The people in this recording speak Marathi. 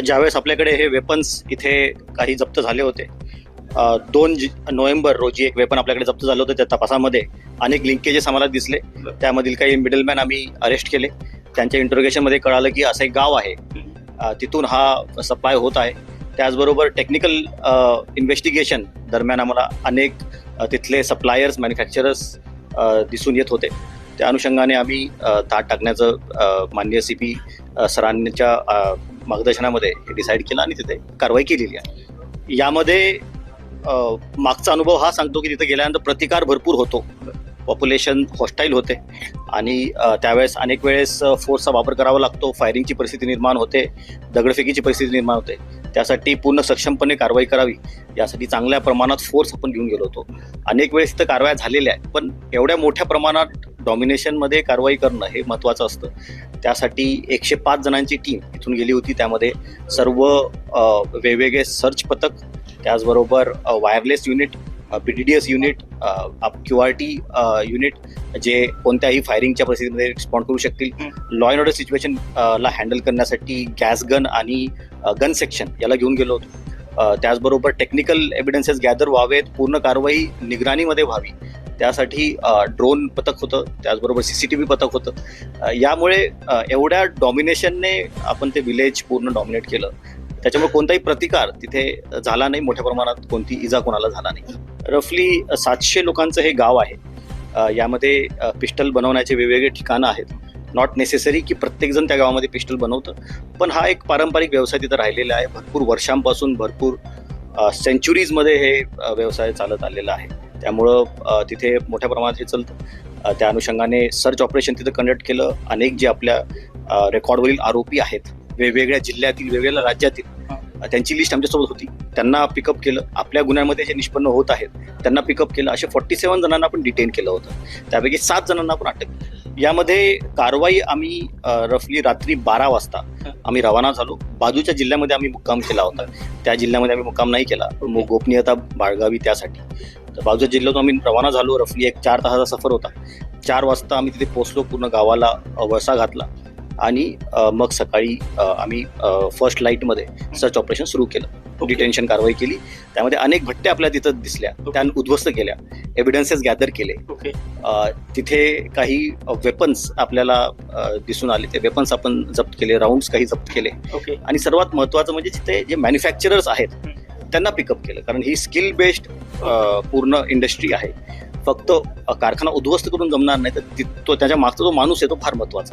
ज्यावेळेस आपल्याकडे हे वेपन्स इथे काही जप्त झाले होते दोन नोव्हेंबर रोजी एक वेपन आपल्याकडे जप्त झालं होतं त्या तपासामध्ये. अनेक लिंकेजेस आम्हाला दिसले. त्यामधील काही मिडलमॅन आम्ही अरेस्ट केले. त्यांच्या इंटरोगेशनमध्ये कळालं की असं एक गाव आहे. तिथून हा सप्लाय होत आहे. त्याचबरोबर टेक्निकल इन्व्हेस्टिगेशन दरम्यान आम्हाला अनेक तिथले सप्लायर्स मॅन्युफॅक्चरर्स दिसून येत होते. त्या अनुषंगाने आम्ही ताट टाकण्याचं माननीय सी पी सरांच्या मार्गदर्शनामध्ये हे डिसाईड केलं आणि तिथे कारवाई केलेली आहे. यामध्ये मागचा अनुभव हा सांगतो की तिथे गेल्यानंतर प्रतिकार भरपूर होतो. पॉप्युलेशन हॉस्टाईल होते आणि त्यावेळेस अनेक वेळेस फोर्सचा वापर करावा लागतो फायरिंगची परिस्थिती निर्माण होते दगडफेकीची परिस्थिती निर्माण होते. त्यासाठी पूर्ण सक्षमपणे कारवाई करावी यासाठी चांगल्या प्रमाणात फोर्स आपण घेऊन गेलो होतो. अनेक वेळेस तिथं कारवाया झालेल्या आहेत पण एवढ्या मोठ्या प्रमाणात डॉमिनेशनमध्ये कारवाई करणं हे महत्त्वाचं असतं. त्यासाठी एकशे पाच जणांची टीम इथून गेली होती. त्यामध्ये सर्व वेगवेगळे सर्च पथक त्याचबरोबर wireless unit B D D S unit Q R T unit जे कोणत्याही फायरिंगच्या परिस्थितीमध्ये रिस्पॉन्ड करू शकतील. लॉ अँड ऑर्डर सिच्युएशन ला हँडल करण्यासाठी गॅस गन आणि गन सेक्शन याला घेऊन गेलो होतो. त्याचबरोबर टेक्निकल एव्हिडन्सेस गॅदर व्हावेत. पूर्ण कारवाई निगराणीमध्ये व्हावी. त्यासाठी ड्रोन पथक होतं त्याचबरोबर सी सी टी व्ही पथक होतं. यामुळे एवढ्या डॉमिनेशनने आपण ते विलेज पूर्ण डॉमिनेट केलं. त्याच्यामुळे कोणताही प्रतिकार तिथे झाला नाही मोठ्या प्रमाणात कोणती इजा कोणाला झाला नाही. रफली सातशे लोकांचं हे गाव आहे. यामध्ये पिस्टल बनवण्याचे वेगवेगळे ठिकाणं आहेत. नॉट नेसेसरी की प्रत्येकजण त्या गावामध्ये पिस्टल बनवतं. पण हा एक पारंपरिक व्यवसाय तिथं राहिलेला आहे. भरपूर वर्षांपासून भरपूर सेंचुरीजमध्ये हे व्यवसाय चालत आलेला आहे. त्यामुळं तिथे मोठ्या प्रमाणात हे चालतं. त्या अनुषंगाने सर्च ऑपरेशन तिथं कंडक्ट केलं. अनेक जे आपल्या रेकॉर्डवरील आरोपी आहेत वेगवेगळ्या जिल्ह्यातील वेगवेगळ्या राज्यातील त्यांची लिस्ट आमच्यासोबत होती. त्यांना पिकअप केलं. आपल्या गुन्ह्यांमध्ये जे निष्पन्न होत आहेत त्यांना पिकअप केलं. असे फोर्टी सेव्हन जणांना आपण डिटेन केलं होतं. त्यापैकी सात जणांना आपण अटक केली. यामध्ये कारवाई आम्ही रफली रात्री बारा वाजता आम्ही रवाना झालो. बाजूच्या जिल्ह्यामध्ये आम्ही मुक्काम केला होता. त्या जिल्ह्यामध्ये आम्ही मुक्काम नाही केला. पण गोपनीयता बाळगावी त्यासाठी. तर बाजूच्या जिल्ह्यातून आम्ही रवाना झालो. रफली एक चार तासाचा सफर होता. चार वाजता आम्ही तिथे पोहोचलो पूर्ण गावाला वळसा घातला. आणि मग सकाळी आम्ही फर्स्ट लाईटमध्ये सर्च ऑपरेशन सुरू केलं. डिटेन्शन कारवाई केली. त्यामध्ये अनेक भट्टे आपल्या तिथं दिसल्या. त्या उद्ध्वस्त केल्या. एव्हिडन्सेस गॅदर केले. तिथे काही वेपन्स आपल्याला दिसून आले. ते वेपन्स आपण जप्त केले. राऊंड्स काही जप्त केले. आणि सर्वात महत्त्वाचं म्हणजे तिथे जे मॅन्युफॅक्चरर्स आहेत त्यांना पिकअप केलं. कारण ही स्किल बेस्ड पूर्ण इंडस्ट्री आहे. फक्त कारखाना उद्ध्वस्त करून जमणार नाही तर तो त्याच्या मागचा जो माणूस आहे तो फार महत्त्वाचा